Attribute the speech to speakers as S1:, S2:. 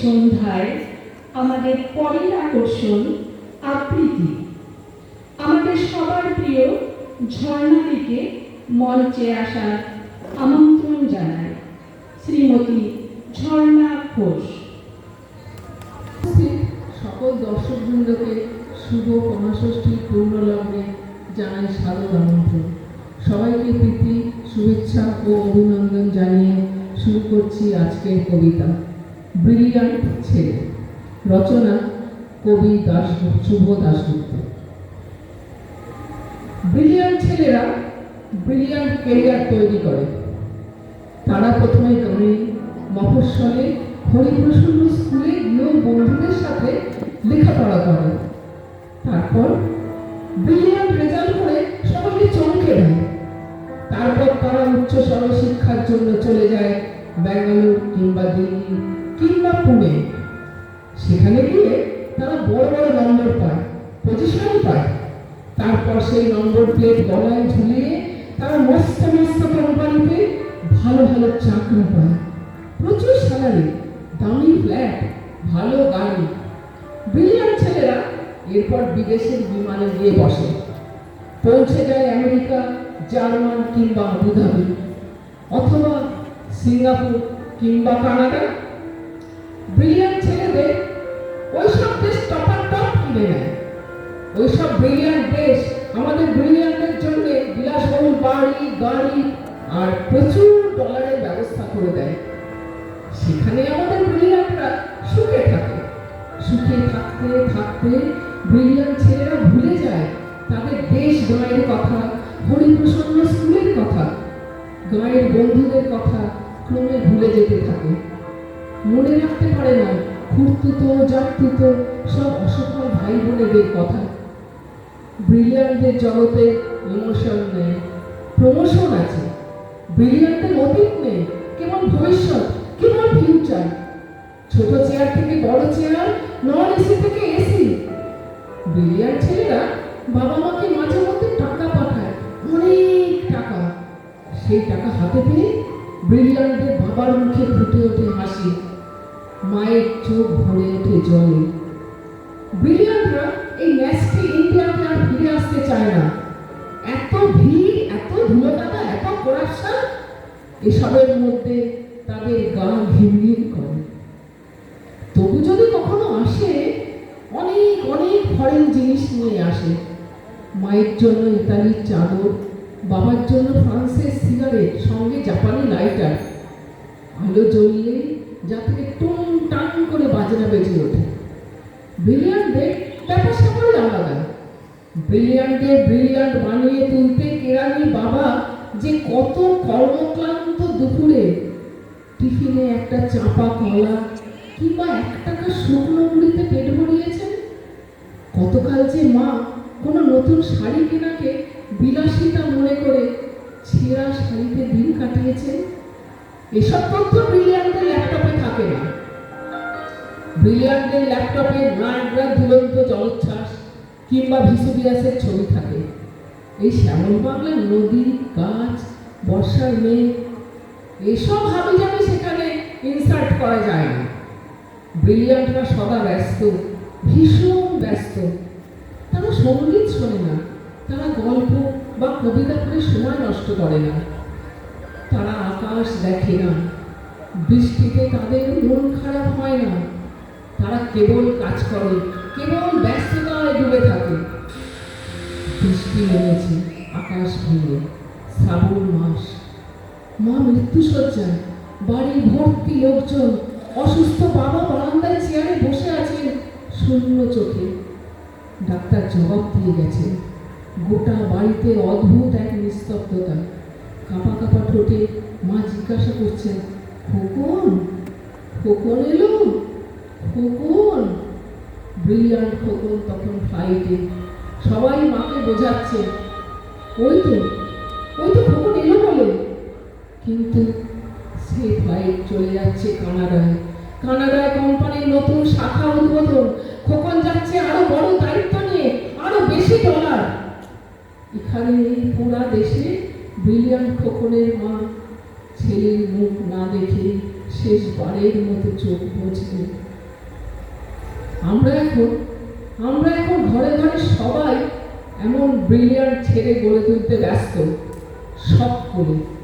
S1: সন্ধ্যায় আমাদের পরের আকর্ষণ আবৃত্তি আমাদের সবার প্রিয় ঝর্ণাদিকে মঞ্চে আসার আমন্ত্রণ জানায় শ্রীমতী ঝর্ণা ঘোষ।
S2: সকল দর্শকবৃন্দকে শুভ পঞ্চষষ্ঠী পূর্ণলগ্নে জানাই স্বাগত আমন্ত্রণ। সবাইকে প্রীতি, শুভেচ্ছা ও অভিনন্দন জানিয়ে শুরু করছি আজকের কবিতা। ব্রিলিয়ান্ট ছেলে। রচনা কবি দাস শুভ দাশগুপ্ত। ব্রিলিয়ান্ট ছেলেরা ব্রিলিয়ান্ট কেরিয়ার তৈরি করে। তারা প্রথমে গ্রামে মফস্বলে, হরিপ্রসন্ন স্কুলে গিয়েও বন্ধুদের সাথে লেখাপড়া করে। তারপর ব্রিলিয়ান্ট রেজাল্ট করে সকলকে চমকে দেয়। তারপর তারা উচ্চতর শিক্ষার জন্য চলে যায়, ব্যাঙ্গালোর কিংবা দিল্লি। কিংবা পুনে সেখানে গিয়ে তারা বড় বড় নম্বর পায় পজিশন পায়। তারপর সেই নম্বর প্লেট গলায় ঝুলিয়ে তারা মস্ত মস্ত কোম্পানিতে ভালো ভালো চাকরি পায়। প্রচুর স্যালারি দামি ফ্ল্যাট ভালো গাড়ি। ব্রিলিয়ান্ট ছেলেরা এরপর বিদেশের বিমানে গিয়ে বসে। পৌঁছে যায় আমেরিকা, জার্মান কিংবা আবুধাবি। অথবা সিঙ্গাপুর কিংবা কানাডা। ব্রিলিয়ান্ট ছেলেদের ওইসব দেশ টপার টপ কিনে নেয়। ওইসব ব্রিলিয়ান্ট দেশ আমাদের ব্রিলিয়ান্টের জন্য বিলাসবহুল বাড়ি, গাড়ি আর প্রচুর ডলারের ব্যবস্থা করে দেয়। সেখানে আমাদের ব্রিলিয়ান্টরা সুখে থাকে। সুখে থাকতে থাকতে ব্রিলিয়ান্ট ছেলেরা ভুলে যায় তাদের দেশ গাঁয়ের কথা, হরিপ্রসন্ন স্কুলের কথা, গাঁয়ের বন্ধুদের কথা ক্রমে ভুলে যেতে থাকে। মনে রাখতে পারে না। খুঁড়তুতো জাতুতো সব অসফল ভাই বোনেদের কথা। ব্রিলিয়ান্টদের জগতে ইমোশন নেই। প্রমোশন আছে। ব্রিলিয়ান্টের অতীত নেই। কেবল ভবিষ্যৎ, কেবল ফিউচার ছোট চেয়ার থেকে বড় চেয়ার নন এসি থেকে এসি ব্রিলিয়ান্ট ছেলেরা বাবা মাকে মাঝে মধ্যে টাকা পাঠায়, অনেক টাকা। সেই টাকা হাতে পেয়ে ব্রিলিয়ান্টের বাবার মুখে ফুটে ওঠে হাসি। মায়ের চোখ ভরে ওঠে জলে। ব্রিলিয়ান্টরা এই ন্যাস্টি ইন্ডিয়াতে আর ফিরে আসতে চায় না। এত ভিড়, এত এত করাপশন এসবের মধ্যে তাদের করে। তবু যদি কখনো আসে, অনেক অনেক ফরেন জিনিস নিয়ে আসে। মায়ের জন্য ইতালির চাদর, বাবার জন্য ফ্রান্সের সিগারেট সঙ্গে জাপানি লাইটার আলো জ্বললে যা থেকে টুন টান করে বাজনা বেজে ওঠে ব্রিলিয়ান্টদের ব্যাপার স্যাপারই আলাদা ব্রিলিয়ান্টদের ব্রিলিয়ান্ট বানিয়ে তুলতে কেরানির বাবা যে কত কর্মক্লান্ত দুপুরে টিফিনে একটা চাপা কলা কিংবা এক টাকা শুকনো মুড়িতে পেট ভরিয়েছেন। গতকাল যে মা কোনো নতুন শাড়ি কেনাকে বিলাসিতা মনে করে ছেঁড়া শাড়িতে দিন কাটিয়েছেন। এসব তথ্য ব্রিলিয়ান্টের ল্যাপটপে থাকে না। ব্রিলিয়ান্টের ল্যাপটপে নায়করা দুরন্ত জলোচ্ছ্বাস কিংবা ভিসুবিয়াসের ছবি থাকে। এই শ্যামল বাংলার নদী, গাছ, বর্ষার মেঘ, এসব হাবি যাবে সেখানে ইনসার্ট করা যায় না। ব্রিলিয়ান্টরা সদা ব্যস্ত, ভীষণ ব্যস্ত। তারা সংগীত শোনে না, তারা গল্প বা কবিতা পড়ে সময় নষ্ট করে না। তারা আকাশ দেখে না, বৃষ্টিতে তাদের মন খারাপ হয় না। তারা কেবল কাজ করে, কেবল ব্যস্ততায় ডুবে থাকে। বৃষ্টি নেমেছে, আকাশ ভেঙে, শ্রাবণ মাস। মা মৃত্যুসজ্জায় বাড়ি ভর্তি লোকজন, অসুস্থ বাবা বারান্দায় চেয়ারে বসে আছেন শূন্য চোখে। ডাক্তার জবাব দিয়ে গেছেন গোটা বাড়িতে অদ্ভুত এক নিস্তব্ধতা। কাঁপা কাঁপা ঠোঁটে মা জিজ্ঞাসা করছেন, খোকন? খোকন এলো? খোকন ব্রিলিয়ান্ট খোকন তখন ফ্লাইটে সবাই মাকে বোঝাচ্ছে। ওই তো ওই তো খোকন এলো বলে। কিন্তু সে ফ্লাইট চলে যাচ্ছে কানাডায়। কানাডায় কোম্পানির নতুন শাখা উদ্বোধন। খোকন যাচ্ছে আরও বড় দায়িত্ব নিয়ে, আরও বেশি ডলার এখানে এই পুরা দেশে ব্রিলিয়ান্ট খোকনের মা ছেলের মুখ না দেখে শেষবারের মতো চোখ বুঝলে আমরা এখন আমরা এখন ঘরে ঘরে সবাই এমন ব্রিলিয়ান্ট ছেড়ে গড়ে তুলতে ব্যস্ত, সব করে।